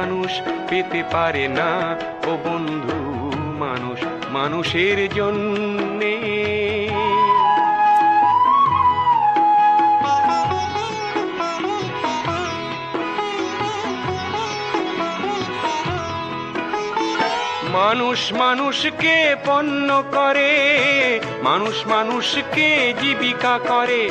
মানুষ পেতে পারে না। ও বন্ধু, মানুষ, মানুষের জন্যে। মানুষ মানুষকে পণ্য করে, মানুষ মানুষকে জীবিকা করে।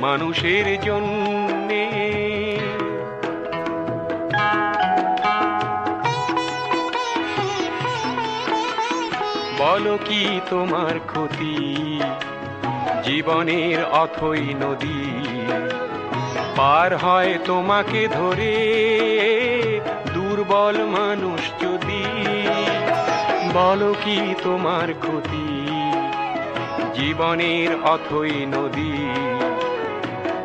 মানুষের জন্যে। বলো কি তোমার ক্ষতি? জীবনের অথই নদী। পার হয় তোমাকে ধরে, দুর্বল মানুষ যদি। বলো কি তোমার ক্ষতি? জীবনের অথই নদী।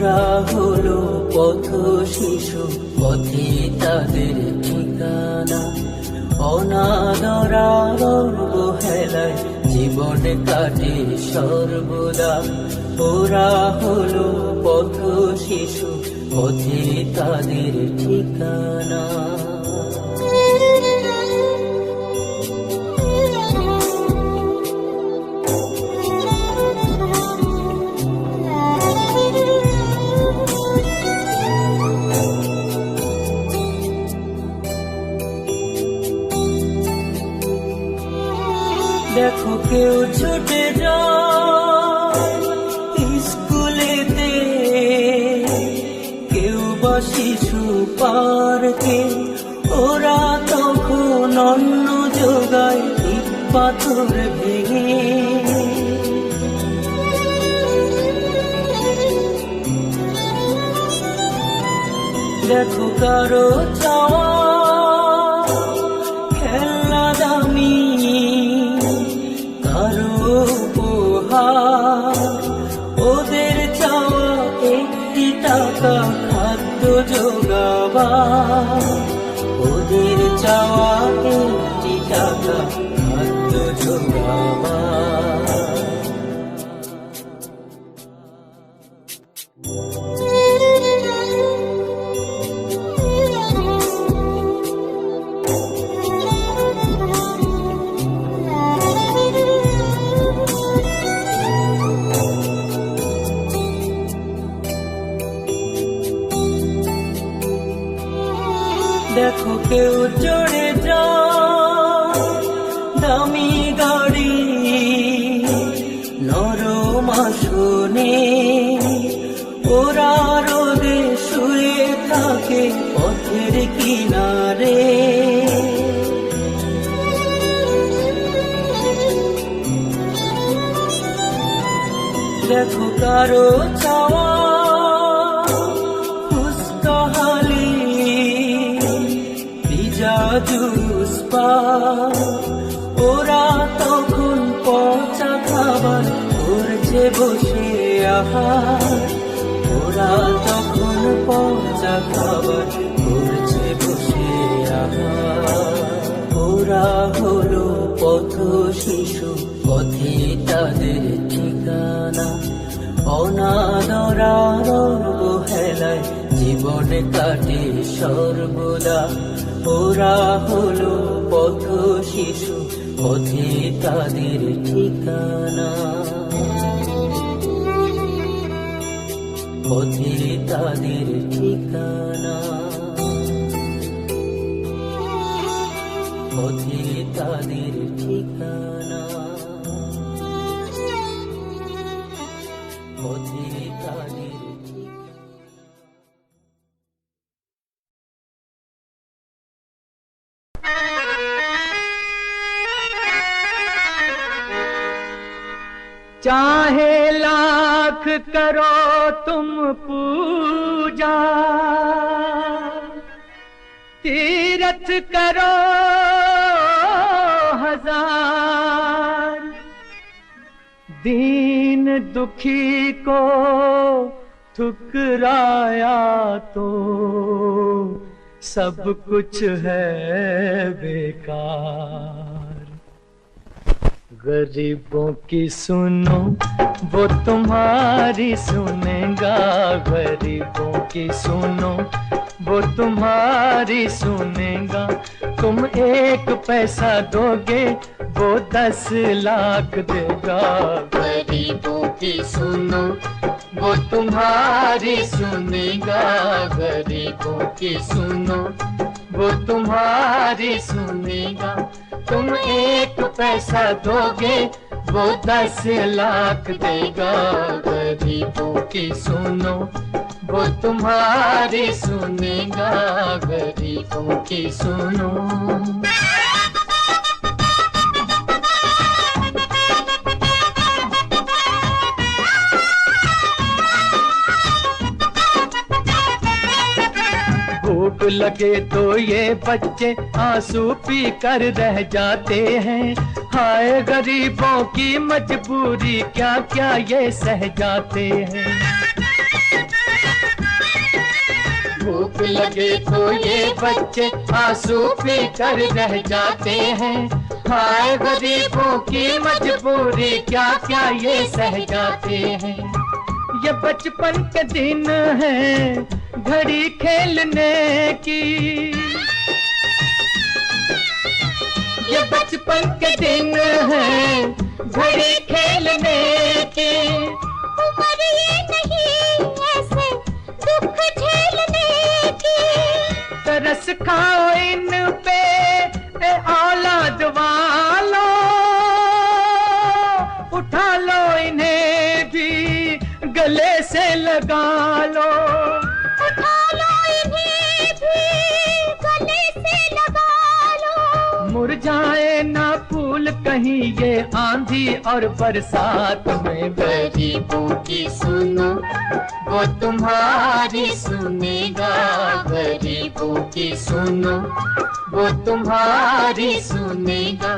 ওরা হলো পথ শিশু, পথে তাদের ঠিকানা। অবহেলায় জীবন কাটে সর্বদা। ওরা হলো পথ শিশু, পথে তাদের ঠিকানা। কেউ ছুটে যায় স্কুলেতে। কেউ বা শিশু পার্কে। ওরা তখন অন্য যোগায় পাথর ভেঙে। দেখো কারও চাওয়া যোগাবা ওদের চাওয়া পথের কিনারে। দেখো কারও চাওয়া ফুসকাহালি ভিজা জুস পা। ওরা তখন পচা খাবার করছে বসে আহার। ওরা পচা খাবার করছে বসে ওরা হলো শিশু, পথে তাদের ঠিকানা। অনাদরার অবহেলায় জীবনে কাটে সর্বদা। ওরা হলো পথ শিশু, পথে তাদের ঠিকানা। পথে তাদের ঠিকানা। পথে তাদের ঠিকানা। करो तुम पूजा। तीरथ करो हज़ार। दीन दुखी को ठुकराया तो सब कुछ है बेकार। गरीबों की सुनो, वो तुम्हारी सुनेगा। गरीबों की सुनो, वो तुम्हारी सुनेगा। तुम एक पैसा दोगे, वो दस लाख देगा। गरीबों की सुनो, वो तुम्हारी सुनेगा। गरीबों की सुनो, वो तुम्हारी सुनेगा। तुम एक पैसा दोगे, वो दस लाख देगा। गरीबों की सुनो, वो तुम्हारी सुनेगा। गरीबों की सुनो। लगे तो ये बच्चे आँसू पी कर रह जाते हैं। हाय गरीबों की मजबूरी, क्या क्या ये सह जाते हैं? भूख लगे तो ये बच्चे आँसू पी कर रह जाते हैं। हाय गरीबों की मजबूरी, क्या क्या ये सह जाते हैं? ये बचपन के दिन है घड़ी खेलने की। ये बचपन के दिन है घड़ी खेलने की। उम्र ये नहीं ऐसे दुख झेलने की। तरस खाओ इन पे औलाद वालो। उठा लो इन्हें भी गले से लगा लो। मुरझाए ना फूल कहीं ये आंधी और बरसात में गरीबों की सुनो, वो तुम्हारी सुनेगा। गरीबों की सुनो, वो तुम्हारी सुनेगा।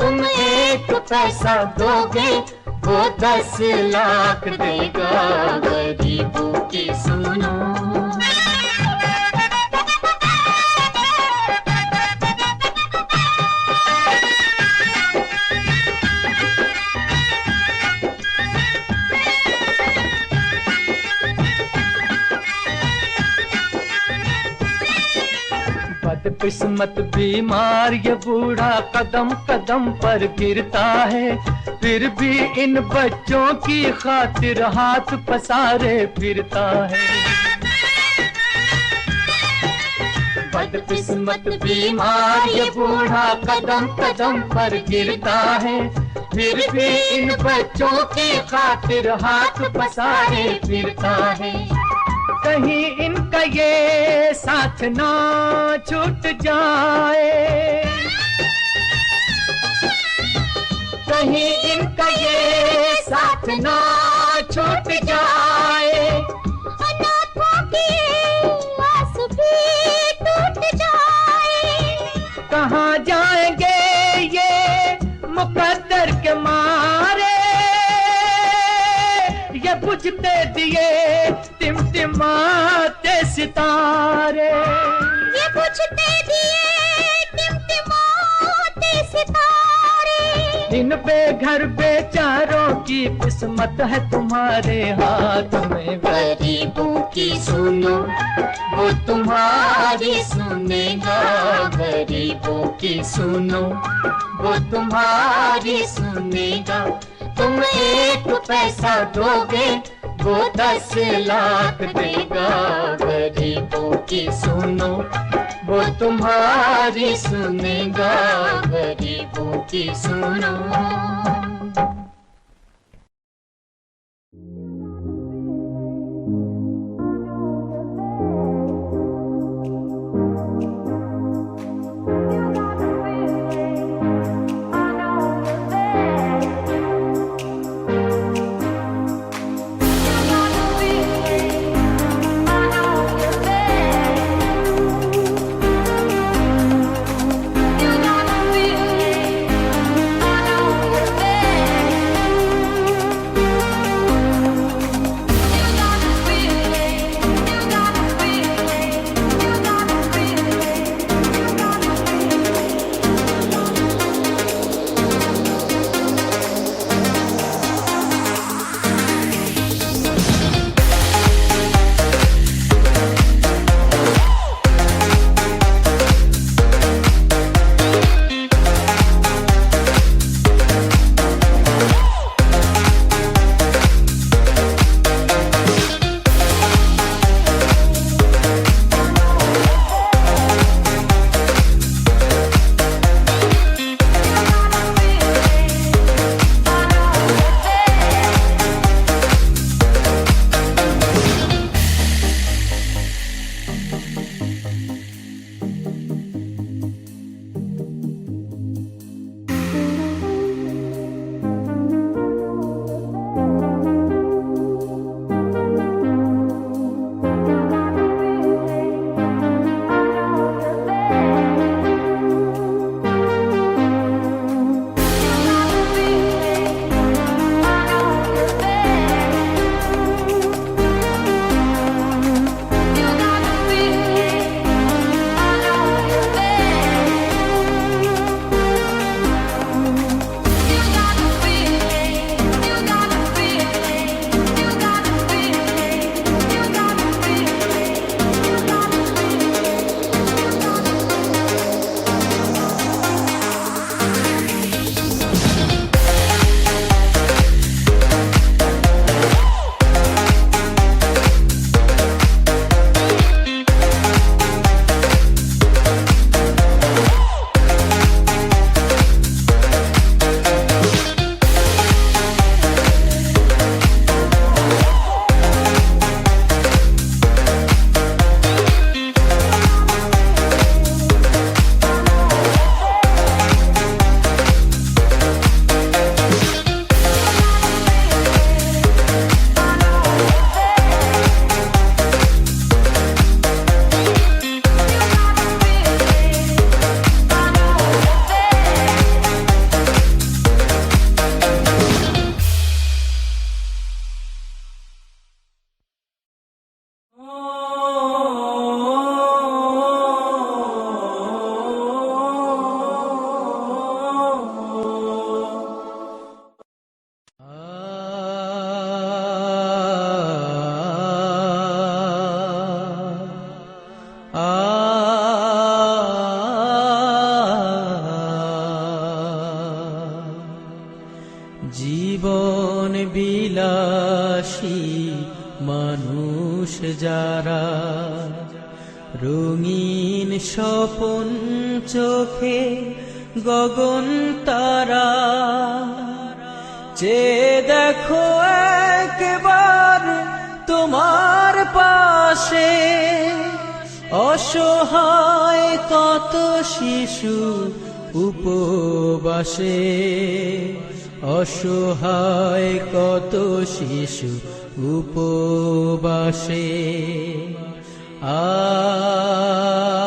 तुम एक पैसा दोगे, वो दस लाख देगा। गरीबों की सुनो। बदकिस्मत बीमार ये बूढ़ा कदम कदम पर गिरता है। फिर भी इन बच्चों की खातिर हाथ पसारे फिरता है। बदकिस्मत बीमार ये बूढ़ा कदम कदम पर गिरता है। फिर भी इन बच्चों की खातिर हाथ पसारे फिरता है। कहीं इनका ये साथ ना छूट जाए। कहीं इनका ये साथ ना छूट जाए। बुझते दिए टिमटिमाते सितारे। ये बुझते दिए टिमटिमाते सितारे। इन बेघर बेचारों की किस्मत है तुम्हारे हाथ में। गरीबों की सुनो वो तुम्हारी सुनेगा। गरीबों की सुनो वो तुम्हारी सुनेगा। तुम एक पैसा दोगे, वो दस लाख देगा। गरीबों की सुनो, वो तुम्हारी सुनेगा। गरीबों की सुनो। যে দেখো একবার তোমার পাশে অসহায় কত শিশু উপবাসে। অসহায় কত শিশু উপবাসে। আ